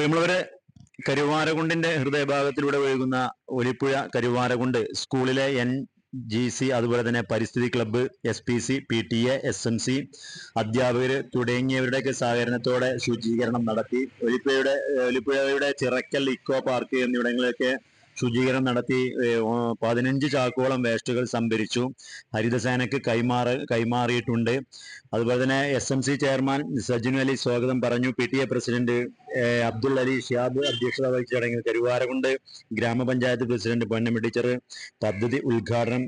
പ്രിയമുള്ളവരെ കരുവാരകുണ്ടിന്റെ ഹൃദയഭാഗത്തിലൂടെ ഒഴുകുന്ന ഒലിപ്പുഴ കരുവാരകുണ്ട് സ്കൂളിലെ എൻ ജി സി അതുപോലെ തന്നെ പരിസ്ഥിതി club S P C P T A S M C അധ്യാപകർ തുടങ്ങിയവരുടെയൊക്കെ സഹകരണത്തോടെ ശുചീകരണം നടത്തി. ഒലിപ്പുഴയുടെ ഒലിപ്പുഴയുടെ ചിറക്കൽ ഇക്കോ പാർക്ക് എന്നിവിടങ്ങളിലൊക്കെ ശുചീകരണം നടത്തി പതിനഞ്ച് ചാക്കോളം വേസ്റ്റുകൾ സംഭരിച്ചു. ഹരിതസേനയ്ക്ക് കൈമാറ കൈമാറിയിട്ടുണ്ട്. അതുപോലെ തന്നെ S M C chairman Sajinu Ali സ്വാഗതം പറഞ്ഞു. P T A president Abdul Ali Shiyab അധ്യക്ഷത വഹിച്ച ചടങ്ങിൽ കരുവാരകുണ്ട് ഗ്രാമപഞ്ചായത്ത് പ്രസിഡന്റ് പൊന്നമ്മ ടീച്ചർ പദ്ധതി ഉദ്ഘാടനം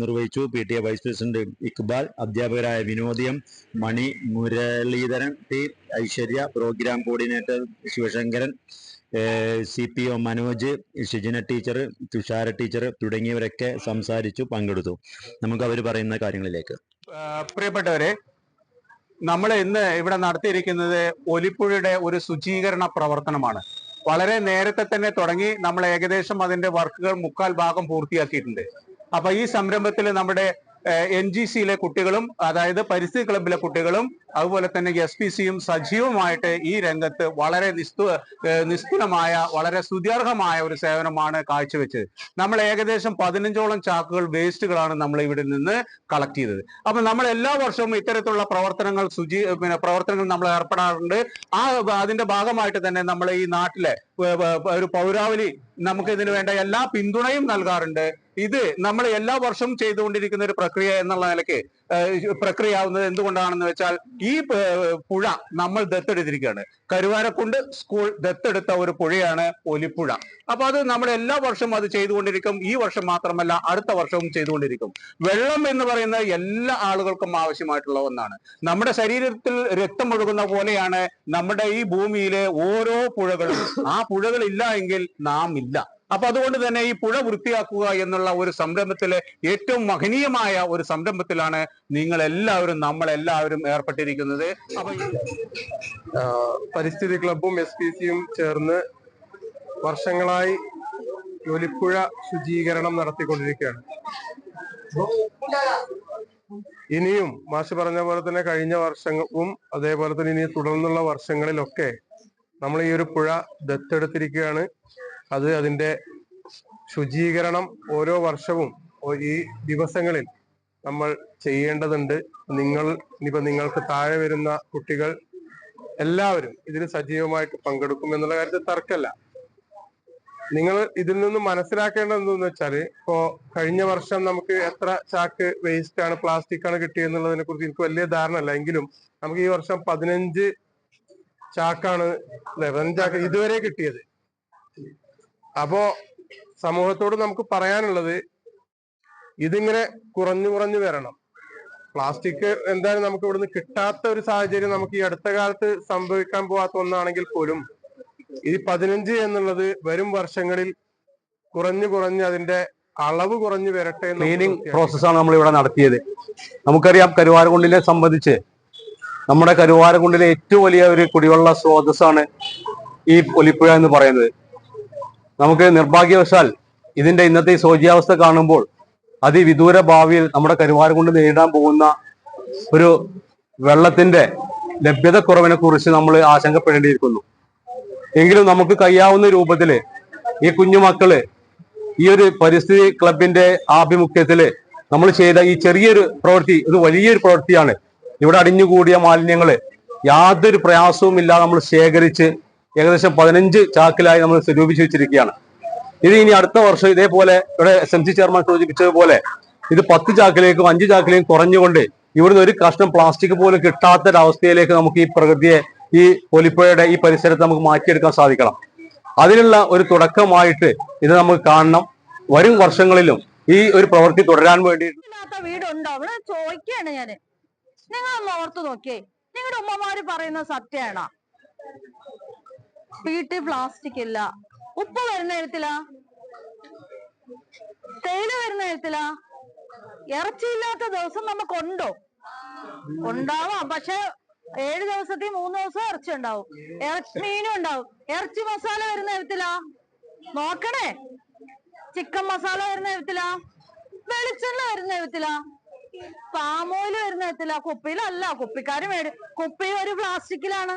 നിർവഹിച്ചു. P T A vice president Iqbal അധ്യാപകരായ വിനോദിയം Mani Muraleedharan T Aishwarya programme coordinator Sivasankaran C P O Manoj Shijina teacher Thushara teacher തുടങ്ങിയവരൊക്കെ സംസാരിച്ചു പങ്കെടുത്തു. നമുക്ക് അവർ പറയുന്ന കാര്യങ്ങളിലേക്ക്. പ്രിയപ്പെട്ടവരെ നമ്മൾ ഇന്ന് ഇവിടെ നടത്തിയിരിക്കുന്നത് ഒലിപ്പുഴയുടെ ഒരു ശുചീകരണ പ്രവർത്തനമാണ്. വളരെ നേരത്തെ തന്നെ തുടങ്ങി നമ്മൾ ഏകദേശം അതിന്റെ വർക്കുകൾ മുക്കാൽ ഭാഗം പൂർത്തിയാക്കിയിട്ടുണ്ട്. അപ്പൊ ഈ സംരംഭത്തിൽ നമ്മുടെ എൻ ജി സിയിലെ കുട്ടികളും അതായത് പരിസ്ഥിതി ക്ലബിലെ കുട്ടികളും അതുപോലെ തന്നെ എസ് പി സിയും സജീവമായിട്ട് ഈ രംഗത്ത് വളരെ നിസ്തു നിസ്തുലമായ വളരെ സ്തുത്യർഹമായ ഒരു സേവനമാണ് കാഴ്ചവെച്ചത്. നമ്മൾ ഏകദേശം പതിനഞ്ചോളം ചാക്കുകൾ വേസ്റ്റുകളാണ് നമ്മൾ ഇവിടെ നിന്ന് കളക്ട് ചെയ്തത്. അപ്പൊ നമ്മൾ എല്ലാ വർഷവും ഇത്തരത്തിലുള്ള പ്രവർത്തനങ്ങൾ സുജീ പിന്നെ പ്രവർത്തനങ്ങൾ നമ്മൾ ഏർപ്പെടാറുണ്ട്. ആ അതിന്റെ ഭാഗമായിട്ട് തന്നെ നമ്മൾ ഈ നാട്ടിലെ ഒരു പൗരാവലി നമുക്ക് ഇതിനു വേണ്ട എല്ലാ പിന്തുണയും നൽകാറുണ്ട്. ഇത് നമ്മൾ എല്ലാ വർഷവും ചെയ്തുകൊണ്ടിരിക്കുന്ന ഒരു പ്രക്രിയ എന്നുള്ള നിലയ്ക്ക് പ്രക്രിയ ആവുന്നത് എന്തുകൊണ്ടാണെന്ന് വെച്ചാൽ ഈ പുഴ നമ്മൾ ദത്തെടുത്തിരിക്കുകയാണ്. കരുവാരക്കുണ്ട് സ്കൂൾ ദത്തെടുത്ത ഒരു പുഴയാണ് ഒലിപ്പുഴ. അപ്പൊ അത് നമ്മൾ എല്ലാ വർഷവും അത് ചെയ്തുകൊണ്ടിരിക്കും. ഈ വർഷം മാത്രമല്ല അടുത്ത വർഷവും ചെയ്തുകൊണ്ടിരിക്കും. വെള്ളം എന്ന് പറയുന്നത് എല്ലാ ആളുകൾക്കും ആവശ്യമായിട്ടുള്ള ഒന്നാണ്. നമ്മുടെ ശരീരത്തിൽ രക്തം ഒഴുകുന്ന പോലെയാണ് നമ്മുടെ ഈ ഭൂമിയിലെ ഓരോ പുഴകളും. ആ പുഴകൾ ഇല്ല എങ്കിൽ നാം ഇല്ല. അപ്പൊ അതുകൊണ്ട് തന്നെ ഈ പുഴ വൃത്തിയാക്കുക എന്നുള്ള ഒരു സംരംഭത്തിലെ ഏറ്റവും മഹനീയമായ ഒരു സംരംഭത്തിലാണ് നിങ്ങൾ നമ്മളെല്ലാവരും ഏർപ്പെട്ടിരിക്കുന്നത് അപ്പൊ പരിസ്ഥിതി ക്ലബും എസ് പി സിയും ചേർന്ന് വർഷങ്ങളായി ഒലിപ്പുഴ ശുചീകരണം നടത്തിക്കൊണ്ടിരിക്കുകയാണ്. ഇനിയും മാഷ് പറഞ്ഞ പോലെ തന്നെ കഴിഞ്ഞ വർഷവും അതേപോലെ തന്നെ ഇനി തുടർന്നുള്ള വർഷങ്ങളിലൊക്കെ നമ്മൾ ഈ ഒരു പുഴ ദത്തെടുത്തിരിക്കുകയാണ്. അത് അതിന്റെ ശുചീകരണം ഓരോ വർഷവും ഈ ദിവസങ്ങളിൽ നമ്മൾ ചെയ്യേണ്ടതുണ്ട്. നിങ്ങൾ ഇനിയിപ്പോ നിങ്ങൾക്ക് താഴെ വരുന്ന കുട്ടികൾ എല്ലാവരും ഇതിൽ സജീവമായിട്ട് പങ്കെടുക്കും എന്നുള്ള കാര്യത്തിൽ തർക്കമല്ല നിങ്ങൾ ഇതിൽ നിന്ന് മനസ്സിലാക്കേണ്ടത് എന്തെന്ന് വെച്ചാൽ ഇപ്പോ കഴിഞ്ഞ വർഷം നമുക്ക് എത്ര ചാക്ക് വേസ്റ്റ് ആണ് പ്ലാസ്റ്റിക് ആണ് കിട്ടിയെന്നുള്ളതിനെ കുറിച്ച് എനിക്ക് വലിയ ധാരണ അല്ല. എങ്കിലും നമുക്ക് ഈ വർഷം പതിനഞ്ച് ചാക്കാണ് അല്ലെ ചാക്ക് ഇതുവരെ കിട്ടിയത്. അപ്പോ സമൂഹത്തോട് നമുക്ക് പറയാനുള്ളത് ഇതിങ്ങനെ കുറഞ്ഞു കുറഞ്ഞു വരണം പ്ലാസ്റ്റിക് എന്തായാലും നമുക്ക് ഇവിടുന്ന് കിട്ടാത്ത ഒരു സാഹചര്യം നമുക്ക് ഈ അടുത്ത കാലത്ത് സംഭവിക്കാൻ പോവാത്ത ഒന്നാണെങ്കിൽ പോലും ഈ പതിനഞ്ച് എന്നുള്ളത് വരും വർഷങ്ങളിൽ കുറഞ്ഞു കുറഞ്ഞ് അതിന്റെ അളവ് കുറഞ്ഞു വരട്ടെ ക്ലീനിങ്. പ്രോസസ്സാണ് നമ്മൾ ഇവിടെ നടത്തിയത് നമുക്കറിയാം കരുവാരകുണ്ടിനെ സംബന്ധിച്ച് നമ്മുടെ കരുവാരകുണ്ടിലെ ഏറ്റവും വലിയ ഒരു കുടിവെള്ള സ്രോതസ്സാണ് ഈ ഒലിപ്പുഴ എന്ന് പറയുന്നത് നമുക്ക് നിർഭാഗ്യവശാൽ ഇതിന്റെ ഇന്നത്തെ ഈ ശോചിയാവസ്ഥ കാണുമ്പോൾ അതിവിദൂര ഭാവിയിൽ നമ്മുടെ കരുവാരം കൊണ്ട് നേരിടാൻ പോകുന്ന ഒരു വെള്ളത്തിന്റെ ലഭ്യതക്കുറവിനെ കുറിച്ച് നമ്മൾ ആശങ്കപ്പെടേണ്ടിയിരിക്കുന്നു. എങ്കിലും നമുക്ക് കഴിയാവുന്ന രൂപത്തിൽ ഈ കുഞ്ഞുമക്കൾ ഈ ഒരു പരിസ്ഥിതി ക്ലബിന്റെ ആഭിമുഖ്യത്തിൽ നമ്മൾ ചെയ്ത ഈ ചെറിയൊരു പ്രവൃത്തി ഒരു വലിയൊരു പ്രവൃത്തിയാണ്. ഇവിടെ അടിഞ്ഞുകൂടിയ മാലിന്യങ്ങൾ യാതൊരു പ്രയാസവും ഇല്ലാതെ നമ്മൾ ശേഖരിച്ച് ഏകദേശം പതിനഞ്ച് ചാക്കിലായി നമ്മൾ സ്വരൂപിച്ചു വെച്ചിരിക്കുകയാണ്. ഇത് ഇനി അടുത്ത വർഷം ഇതേപോലെ ഇവിടെ എസ് എം സി ചെയർമാൻ സൂചിപ്പിച്ചതുപോലെ ഇത് പത്ത് ചാക്കിലേക്കും അഞ്ച് ചാക്കിലേക്കും കുറഞ്ഞുകൊണ്ട് ഇവിടുന്ന് ഒരു കഷ്ണം പ്ലാസ്റ്റിക് പോലും കിട്ടാത്തൊരവസ്ഥയിലേക്ക് നമുക്ക് ഈ പ്രകൃതിയെ ഈ ഒലിപ്പുഴയുടെ ഈ പരിസരത്ത് നമുക്ക് മാറ്റിയെടുക്കാൻ സാധിക്കണം. അതിനുള്ള ഒരു തുടക്കമായിട്ട് ഇത് നമുക്ക് കാണണം. വരും വർഷങ്ങളിലും ഈ ഒരു പ്രവൃത്തി തുടരാൻ വേണ്ടി വീടുണ്ടോ? അവിടെ ചോദിക്കാണ് ഞാൻ. നിങ്ങളൊന്ന് ഓർത്ത് നോക്കിയേ. നിങ്ങളുടെ ഉമ്മമാര് പറയുന്ന സത്യമാണോ? വീട്ടിൽ പ്ലാസ്റ്റിക് ഇല്ല. ഉപ്പ് വരുന്ന തരത്തിലാ തേയില വരുന്ന തരത്തിലാ ഇറച്ചിയില്ലാത്ത ദിവസം നമുക്കുണ്ടോ? ഉണ്ടാവാം. പക്ഷെ ഏഴ് ദിവസത്തിൽ മൂന്ന് ദിവസം ഇറച്ചി ഉണ്ടാവും. ഇറച്ചി മീനും ഉണ്ടാവും. ഇറച്ചി മസാല വരുന്ന തരത്തിലാ നോക്കണേ. ചിക്കൻ മസാല വരുന്ന തരത്തിലാ വെളിച്ചെണ്ണ വരുന്ന വിധത്തിലാ പാമോയിൽ വരുന്ന വിധത്തിലാ കുപ്പിയിലല്ല. കുപ്പിക്കാര് മേടി കുപ്പി ഒരു പ്ലാസ്റ്റിക്കിലാണ്.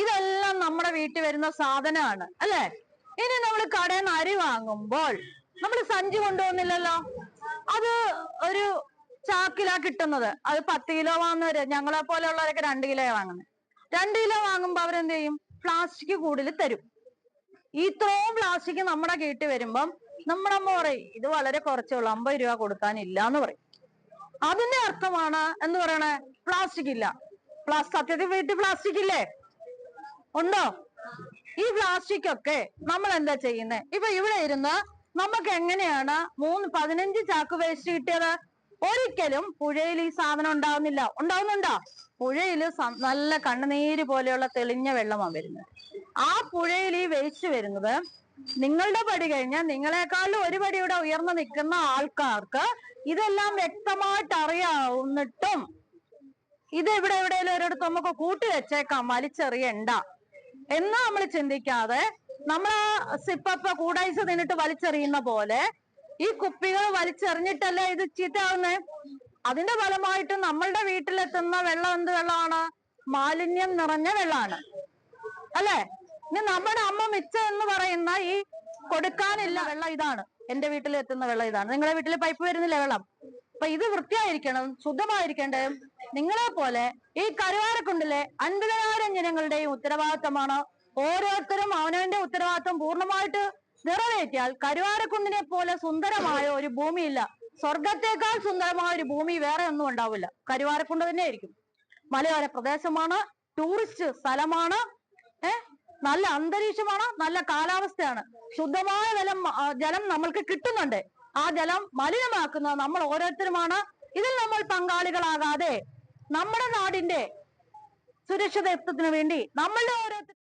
ഇതെല്ലാം നമ്മുടെ വീട്ടിൽ വരുന്ന സാധനമാണ്. അല്ലെ? ഇനി നമ്മൾ കടയിൽ നിന്ന് അരി വാങ്ങുമ്പോൾ നമ്മൾ സഞ്ചി കൊണ്ടുപോകുന്നില്ലല്ലോ അത് ഒരു ചാക്കിലാ കിട്ടുന്നത്. അത് പത്ത് കിലോ വാങ്ങുന്നവര് ഞങ്ങളെ പോലെയുള്ളവരൊക്കെ രണ്ട് കിലോ വാങ്ങുന്നത് രണ്ട് കിലോ വാങ്ങുമ്പോ അവരെന്ത് ചെയ്യും? പ്ലാസ്റ്റിക് കൂടുതൽ തരും. ഇത്രയും പ്ലാസ്റ്റിക് നമ്മുടെ വീട്ടിൽ വരുമ്പം നമ്മുടെ അമ്മ പറയും ഇത് വളരെ കുറച്ചേ ഉള്ളൂ അമ്പത് രൂപ കൊടുക്കാനില്ല എന്ന് പറയും. അതിന്റെ അർത്ഥമാണ് എന്ന് പറയണേ? പ്ലാസ്റ്റിക് ഇല്ല. പ്ലാസ് സത്യത്തിൽ വീട്ടിൽ പ്ലാസ്റ്റിക് ഇല്ലേ? ഉണ്ടോ? ഈ പ്ലാസ്റ്റിക് ഒക്കെ നമ്മൾ എന്താ ചെയ്യുന്നത് ഇപ്പൊ ഇവിടെ ഇരുന്ന് നമുക്ക് എങ്ങനെയാണ് മൂന്ന് പതിനഞ്ച് ചാക്ക് വേസ്റ്റ് കിട്ടിയത്? ഒരിക്കലും പുഴയിൽ ഈ സാധനം ഉണ്ടാവുന്നില്ല. ഉണ്ടാവുന്നുണ്ടോ? പുഴയിൽ നല്ല കണ്ണുനീര് പോലെയുള്ള തെളിഞ്ഞ വെള്ളമാണ് വരുന്നത്. ആ പുഴയിൽ ഈ വേസ്റ്റ് വരുന്നത് നിങ്ങളുടെ പടി കഴിഞ്ഞാൽ നിങ്ങളെക്കാളും ഒരു പടി ഇവിടെ ഉയർന്നു നിൽക്കുന്ന ആൾക്കാർക്ക് ഇതെല്ലാം വ്യക്തമായിട്ട് അറിയാവുന്നിട്ടും ഇത് ഇവിടെ എവിടെയെങ്കിലും ഒരിടത്ത് നമുക്ക് കൂട്ടി വെച്ചേക്കാം വലിച്ചെറിയണ്ട. എന്ന് നമ്മൾ ചിന്തിക്കാതെ നമ്മൾ ആ സിപ്പപ്പ കൂടായ്സ നിന്നിട്ട് വലിച്ചെറിയുന്ന പോലെ ഈ കുപ്പികൾ വലിച്ചെറിഞ്ഞിട്ടല്ലേ ഇത് ചീത്തയാവുന്നേ? അതിന്റെ ഫലമായിട്ട് നമ്മളുടെ വീട്ടിലെത്തുന്ന വെള്ളം എന്ത് വെള്ളമാണ്? മാലിന്യം നിറഞ്ഞ വെള്ളമാണ് അല്ലേ? ഇനി നമ്മുടെ അമ്മ മിച്ചം എന്ന് പറയുന്ന ഈ കൊടുക്കാനില്ല വെള്ളം ഇതാണ്. എന്റെ വീട്ടിൽ എത്തുന്ന വെള്ളം ഇതാണ്. നിങ്ങളുടെ വീട്ടിൽ പൈപ്പ് വരുന്നില്ല വെള്ളം? അപ്പൊ ഇത് വൃത്തിയായിരിക്കണം ശുദ്ധമായിരിക്കേണ്ടതും നിങ്ങളെ പോലെ ഈ കരുവാരക്കുണ്ടിലെ അൻപതിനായിരം ജനങ്ങളുടെയും ഉത്തരവാദിത്തമാണ് ഓരോരുത്തരും അവനവന്റെ ഉത്തരവാദിത്തം പൂർണമായിട്ട് നിറവേറ്റിയാൽ കരുവാരക്കുണ്ടിനെ പോലെ സുന്ദരമായ ഒരു ഭൂമിയില്ല. സ്വർഗത്തേക്കാൾ സുന്ദരമായ ഒരു ഭൂമി വേറെ ഒന്നും ഉണ്ടാവില്ല. കരുവാരക്കുണ്ട് തന്നെ ആയിരിക്കും മലയോര പ്രദേശമാണ് ടൂറിസ്റ്റ് സ്ഥലമാണ് ഏഹ് നല്ല അന്തരീക്ഷമാണ് നല്ല കാലാവസ്ഥയാണ്. ശുദ്ധമായ ജലം ജലം നമ്മൾക്ക് കിട്ടുന്നുണ്ട്. ആ ജലം മലിനമാക്കുന്നത് നമ്മൾ ഓരോരുത്തരുമാണ്. ഇതിൽ നമ്മൾ പങ്കാളികളാകാതെ നമ്മുടെ നാടിന്റെ സുരക്ഷിതത്വത്തിന് വേണ്ടി നമ്മളുടെ ഓരോരുത്തർ